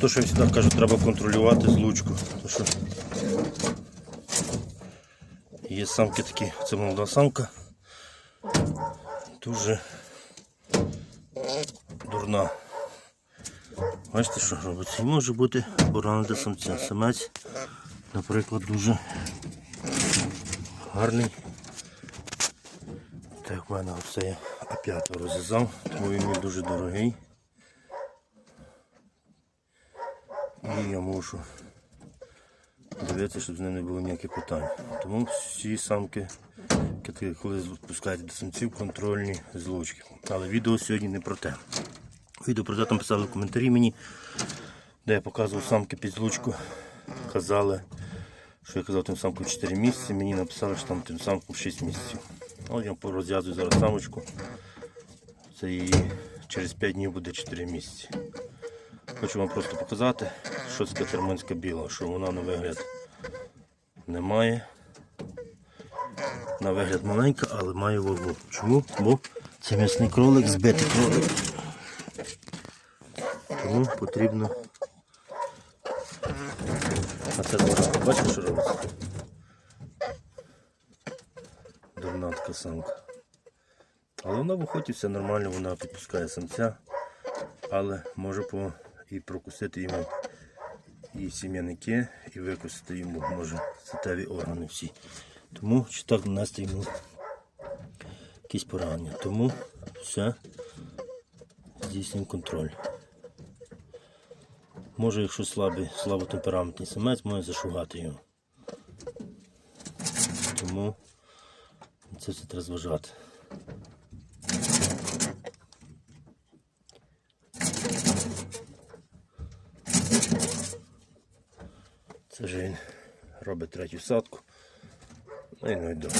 то, що я завжди кажу, треба контролювати злучку. То, що є самки такі, це молода самка. Дуже дурна. Бачите, що робиться? І може бути поранити самця. Самець, наприклад, дуже гарний. Так, в мене оце я А5 розв'язав, тому він дуже дорогий. І я мушу дивитися, щоб з ним не було ніяких питань. Тому всі самки, коли запускаєте до самців, контрольні злучки. Але відео сьогодні не про те. Відео про те там писали в коментарі мені, де я показував самки під злучку. Казали, що я казав тим самкам 4 місяці, мені написали, що там тим самкам 6 місяців. От я порозв'язую зараз самочку. Це її через 5 днів буде 4 місяці. Хочу вам просто показати, що це терманська біла, що вона на вигляд не має. На вигляд маленька, але має вагу. Чому? Бо це м'ясний кролик, збитий кролик. Тому потрібно. А це дурна. Бачите, що робиться? Дурна така самка. Але вона в охоті все нормально, вона підпускає самця, але може по і прокусити йому і сім'яники, і викусити йому може статеві органи всі. Тому чи так нанести йому якісь поранення. Тому все здійснюємо контроль. Може, якщо слабий, слаботемпераментний самець, може зашугати його. Тому це все треба зважати. Це вже він робить третю садку. Ну і навіть добре.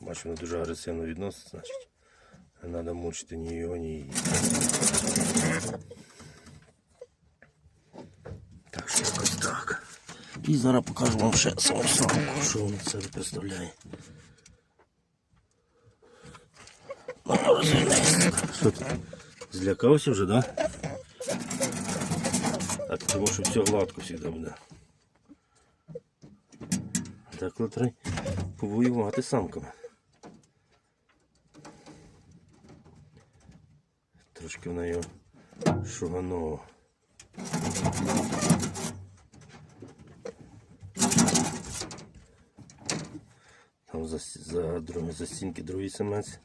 Бачу, воно дуже агресивно відноситься, значить. Не треба мучити ні його, ні її. Так що якось так. І зараз покажу вам ще саму самку, що вона це представляє. Ну, розвернеться. Що ти? Злякався вже, так? Да? Так, тому що все гладко завжди буде. Ну, треба повоювати самками. Трошки в його шуганого. Там за, за, за, за стінки другий самець.